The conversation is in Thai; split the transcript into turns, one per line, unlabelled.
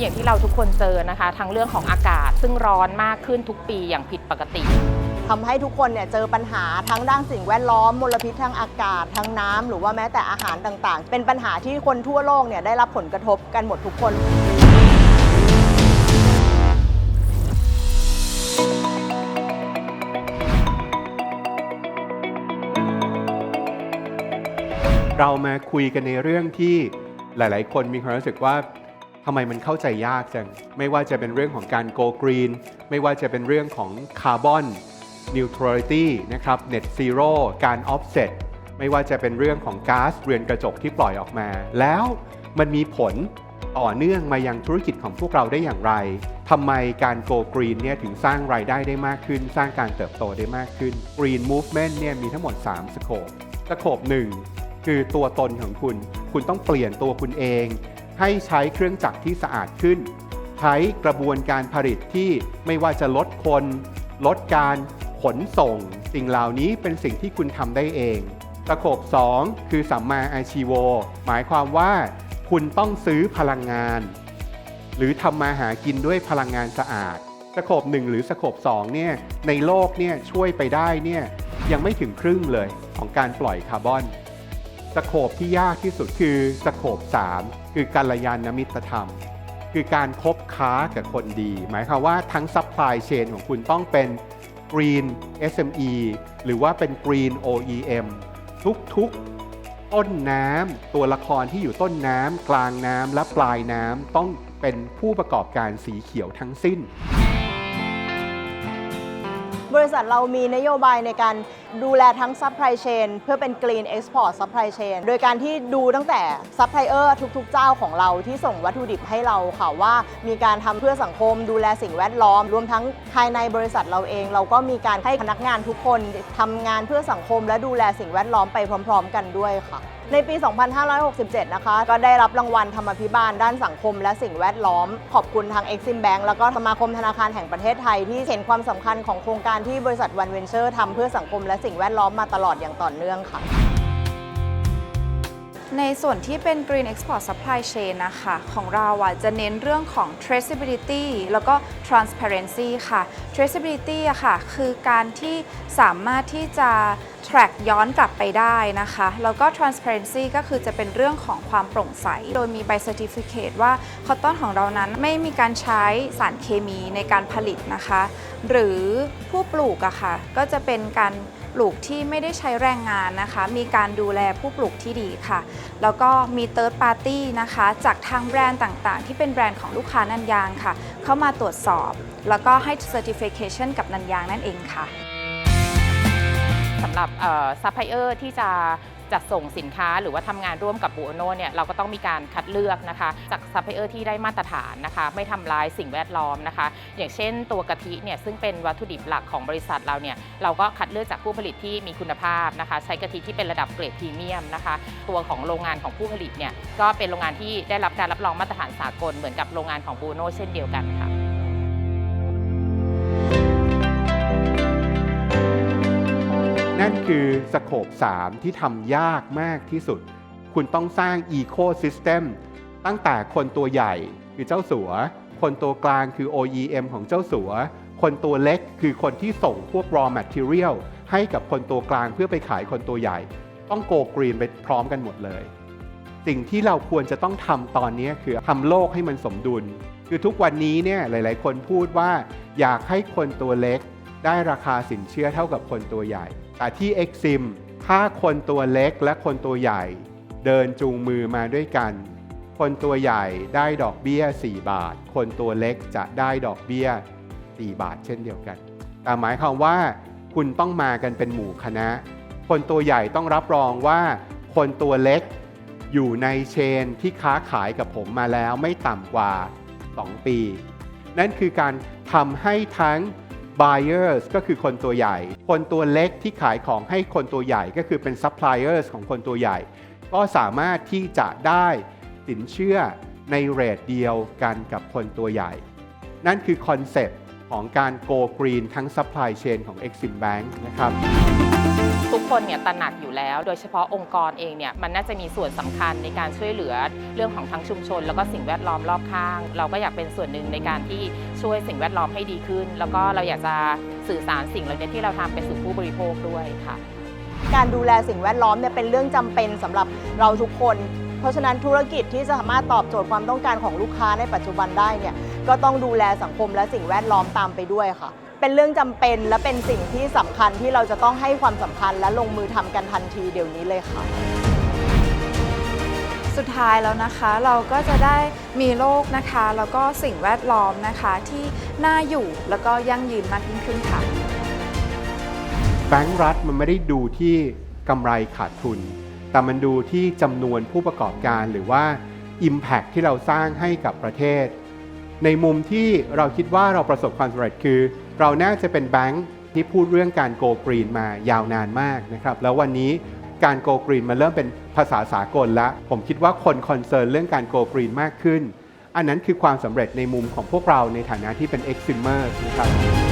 นี้อย่างที่เราทุกคนเจอนะคะ ทั้งเรื่องของอากาศ ซึ่งร้อนมากขึ้นทุกปีอย่างผิดปกติ
ทำให้ทุกคนเนี่ยเจอปัญหาทั้งด้านสิ่งแวดล้อมมลพิษทางอากาศทางน้ำหรือว่าแม้แต่อาหารต่างๆ เป็นปัญหาที่คนทั่วโลกเนี่ยได้รับผลกระทบกันหมดทุกคน
เรามาคุยกันในเรื่องที่หลาย ๆ คนมีความรู้สึกว่าทำไมมันเข้าใจยากจัง ไม่ว่าจะเป็นเรื่องของการ go green ไม่ว่าจะเป็นเรื่องของ carbon neutrality นะครับ net zero การ offset ไม่ว่าจะเป็นเรื่องของก๊าซเรือนกระจกที่ปล่อยออกมา แล้วมันมีผลต่อเนื่องมายังธุรกิจของพวกเราได้อย่างไรทำไมการ go green เนี่ยถึงสร้างรายได้ได้มากขึ้น สร้างการเติบโตได้มากขึ้น green movement เนี่ยมีทั้งหมด 3 สโคปสโคปหนึ่งคือตัวตนของคุณ คุณต้องเปลี่ยนตัวคุณเอง ให้ใช้เครื่องจักรที่สะอาดขึ้น ใช้กระบวนการผลิตที่ไม่ว่าจะลดคน ลดการขนส่ง สิ่งเหล่านี้เป็นสิ่งที่คุณทำได้เองตะโขบ2 คือสัมมาอาชีโว หมายความว่าคุณต้องซื้อพลังงาน หรือทำมาหากินด้วยพลังงานสะอาดสโคบ1หรือสโคบ2เนี่ยในโลกเนี่ยช่วยไปได้เนี่ยยังไม่ถึงครึ่งเลยของการปล่อยคาร์บอน สโคบที่ยากที่สุดคือสโคบ3คือการยานมิตรธรรม คือการคบค้ากับคนดี หมายความว่าทั้งซัพพลายเชนของคุณต้องเป็น Green SME หรือว่าเป็น Green OEM ทุกๆ ต้นน้ำตัวละครที่อยู่ต้นน้ำกลางน้ำและปลายน้ำต้องเป็นผู้ประกอบการสีเขียวทั้งสิ้น
บริษัทเรามีนโยบายในการดูแลทั้งซัพพลายเชนเพื่อเป็น Green Export Supply Chain โดยการที่ดูตั้งแต่ซัพพลายเออร์ทุกๆ เจ้าของเราที่ส่งวัตถุดิบให้เราค่ะว่ามีการทำเพื่อสังคมดูแลสิ่งแวดล้อม รวมทั้งภายในบริษัทเราเอง เราก็มีการให้พนักงานทุกคนทำงานเพื่อสังคม และดูแลสิ่งแวดล้อมไปพร้อม ๆ กันด้วยค่ะในปี 2567 นะคะ ก็ได้รับรางวัลธรรมพิบาลด้านสังคมและสิ่งแวดล้อม ขอบคุณทาง Exim Bank แล้วก็สมาคมธนาคารแห่งประเทศไทย ที่เห็นความสำคัญของโครงการที่บริษัท One Venture ทำเพื่อสังคมและสิ่งแวดล้อมมาตลอดอย่างต่อเนื่องค่ะ
ในส่วนที่เป็น Green Export Supply Chain นะคะ ของเราอะจะเน้นเรื่องของ traceability แล้วก็ transparency ค่ะ traceability อะค่ะ คือการที่สามารถที่จะ track ย้อนกลับไปได้นะคะ แล้วก็ transparency ก็คือจะเป็นเรื่องของความโปร่งใส โดยมีใบ certificate ว่าคอตตอนของเรานั้นไม่มีการใช้สารเคมีในการผลิตนะคะ หรือผู้ปลูกอะค่ะ ก็จะเป็นการ ปลูกที่ไม่ได้ใช้แรงงานนะคะ มีการดูแลผู้ปลูกที่ดีค่ะ แล้วก็มีเติร์ดปาร์ตี้นะคะ จากทางแบรนด์ต่างๆ ที่เป็นแบรนด์ของลูกค้านันยางค่ะ เข้ามาตรวจสอบ แล้วก็ให้เซอร์ติฟิเคชันกับนันยางนั่นเองค่ะ
สำหรับซัพพลายเออร์ที่จะ จัดส่งสินค้าหรือว่าทำงานร่วมกับบูโนเนี่ยเราก็ต้องมีการคัดเลือกนะคะ จากซัพพลายเออร์ที่ได้มาตรฐานนะคะ ไม่ทำร้ายสิ่งแวดล้อมนะคะ อย่างเช่นตัวกะทิเนี่ยซึ่งเป็นวัตถุดิบหลักของบริษัทเราเนี่ยเราก็คัดเลือกจากผู้ผลิตที่มีคุณภาพนะคะ ใช้กะทิที่เป็นระดับเกรดพรีเมียมนะคะ ตัวของโรงงานของผู้ผลิตเนี่ยก็เป็นโรงงานที่ได้รับการรับรองมาตรฐานสากลเหมือนกับโรงงานของบูโนเช่นเดียวกันค่ะ
นั่นคือสโคป3 ที่ทำยากมากที่สุด คุณต้องสร้างอีโค y ิสเต็มตั้งแต่คนตัวใหญ่คือเจ้าสัว คนตัวกลางคือ OEM ของเจ้าสัว คนตัวเล็กคือคนที่ส่งพวก raw material ให้กับคนตัวกลางเพื่อไปขายคนตัวใหญ่ ต้องโกกรีนไปพร้อมกันหมดเลย สิ่งที่เราควรจะต้องทำตอนนี้คือทำโลกให้มันสมดุล คือทุกวันนี้เนี่ยหลาย ๆ คนพูดว่าอยากให้คนตัวเล็กได้ราคาสินเชื่อเท่ากับคนตัวใหญ่ แต่ที่ Exim ถ้าคนตัวเล็กและคนตัวใหญ่ เดินจูงมือมาด้วยกัน คนตัวใหญ่ได้ดอกเบี้ย 4 บาท คนตัวเล็กจะได้ดอกเบี้ย 4 บาทเช่นเดียวกัน แต่หมายความว่าคุณต้องมากันเป็นหมู่คณะ คนตัวใหญ่ต้องรับรองว่า คนตัวเล็กอยู่ในเชนที่ค้าขายกับผมมาแล้วไม่ต่ำกว่า 2 ปี นั่นคือการทำให้ทั้ง buyers ก็คือคนตัวใหญ่ คนตัวเล็กที่ขายของให้คนตัวใหญ่ก็คือเป็น suppliers ของคนตัวใหญ่ ก็สามารถที่จะได้สินเชื่อในเรทเดียวกันกับคนตัวใหญ่ นั่นคือคอนเซปต์ของการ go green ทั้ง supply chain ของ Exim Bank นะครับ
ทุกคนเนี่ยตระหนักอยู่แล้ว โดยเฉพาะองค์กรเองเนี่ยมันน่าจะมีส่วนสำคัญในการช่วยเหลือเรื่องของทั้งชุมชน แล้วก็สิ่งแวดล้อมรอบข้าง เราก็อยากเป็นส่วนหนึ่งในการที่ช่วยสิ่งแวดล้อมให้ดีขึ้น แล้วก็เราอยากจะสื่อสารสิ่งเหล่านี้ที่เราทำไปสู่ผู้บริโภคด้วยค่ะ
การดูแลสิ่งแวดล้อมเนี่ยเป็นเรื่องจำเป็นสำหรับเราทุกคน เพราะฉะนั้นธุรกิจที่จะสามารถตอบโจทย์ความต้องการของลูกค้าในปัจจุบันได้เนี่ยก็ต้องดูแลสังคมและสิ่งแวดล้อมตามไปด้วยค่ะ เป็นเรื่องจำเป็นและเป็นสิ่งที่สำคัญที่เราจะต้องให้ความสำคัญและลงมือทำกันทันทีเดี๋ยวนี้เลยค่ะ
สุดท้ายแล้วนะคะเราก็จะได้มีโลกนะคะ แล้วก็สิ่งแวดล้อมนะคะที่น่าอยู่แล้วก็ยั่งยืนมากยิ่งขึ้นค่ะ
แบงก์รัฐมันไม่ได้ดูที่กำไรขาดทุน แต่มันดูที่จำนวนผู้ประกอบการหรือว่า Impact ที่เราสร้างให้กับประเทศ ในมุมที่เราคิดว่าเราประสบความสำเร็จคือ เราน่าจะเป็นแบงค์ที่พูดเรื่องการโกกรีนมายาวนานมากนะครับ แล้ววันนี้การโกกรีนมาเริ่มเป็นภาษาสากลแล้วผมคิดว่าคนคอนเซิร์นเรื่องการโกกรีนมากขึ้น อันนั้นคือความสำเร็จในมุมของพวกเราในฐานะที่เป็น e x i m e r นะครับ